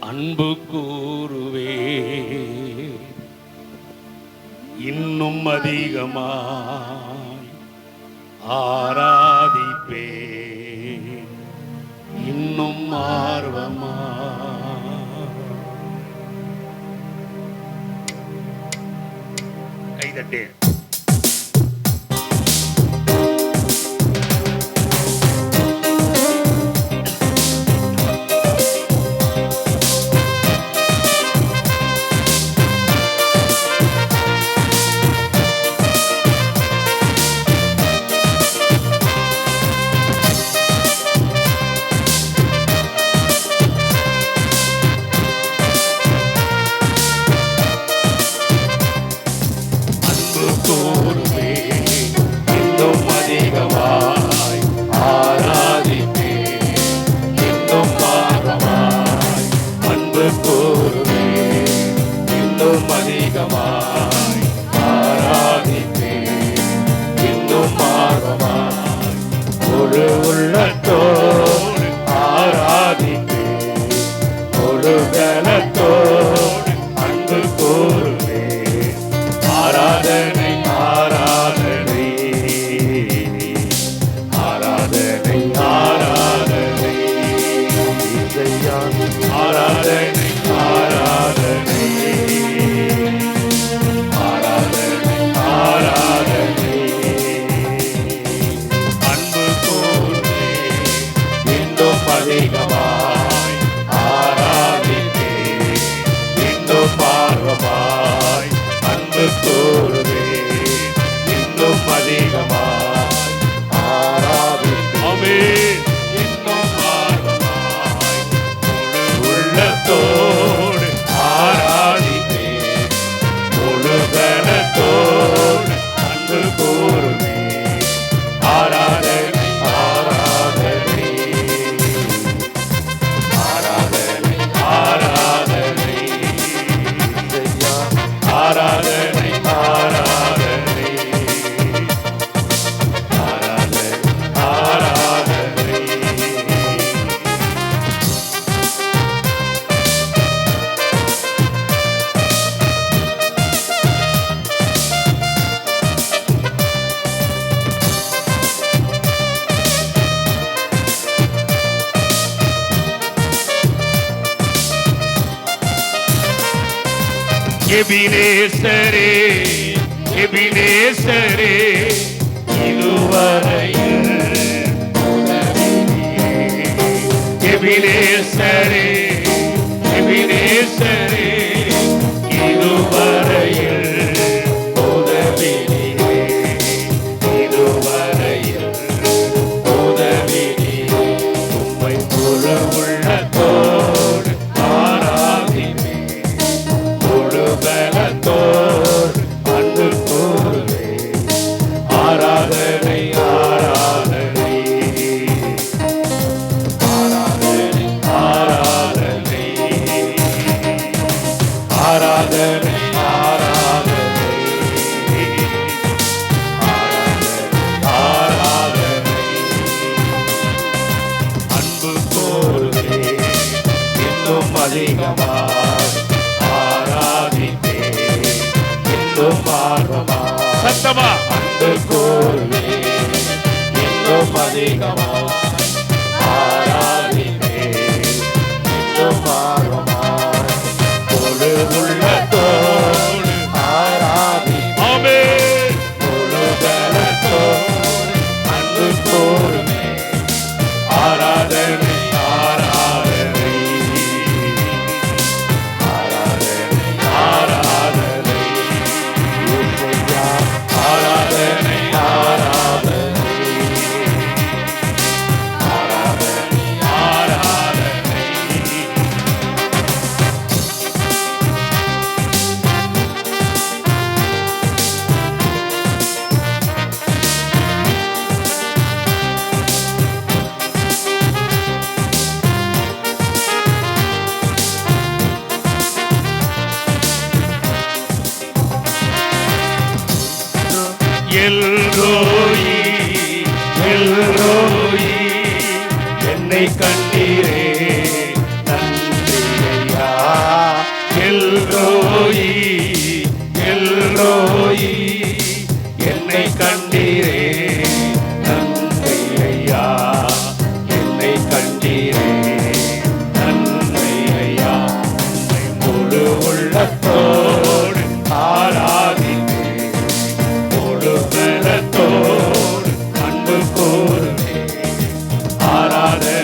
அன்பு கூறுவே. இன்னும் அதிகமாய் ஆராதிப்பே இன்னும் ஆர்வமா கைதட்டேன் எபினேசரே எபினேசரே இதுவரையில் எபினேசரே ஆராதனை ஆராதனை ஆராதனை ஆராதனை அன்பு போலே இன்னும் அதிகமா ஆராதித்தே இன்னும் ஆர்வமா சத்தமா? அன்பு கோலே இன்னும் அதிகமா மாறாதே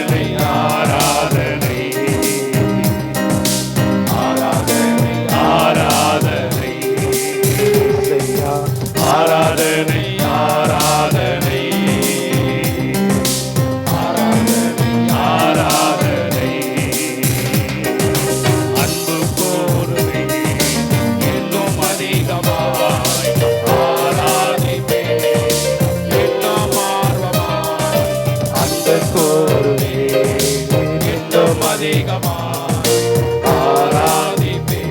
அதிகமாய் ஆராதிப்பே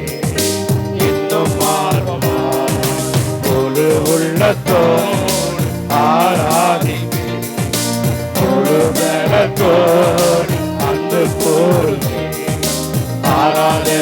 இன்னும் ஆர்வமாய் ஒரு உள்ளத்தோர் ஆராதிப்பே ஒரு அந்த பொருளே ஆராதே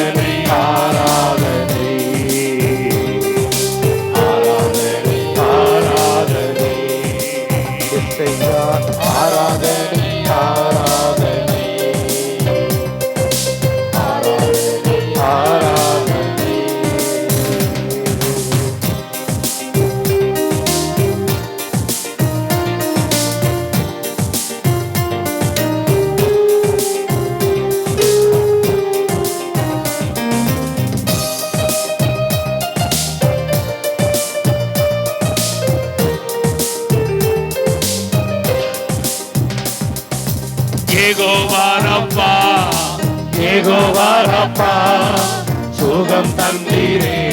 ஏகோவாரப்பா சுகம் தந்தீரே.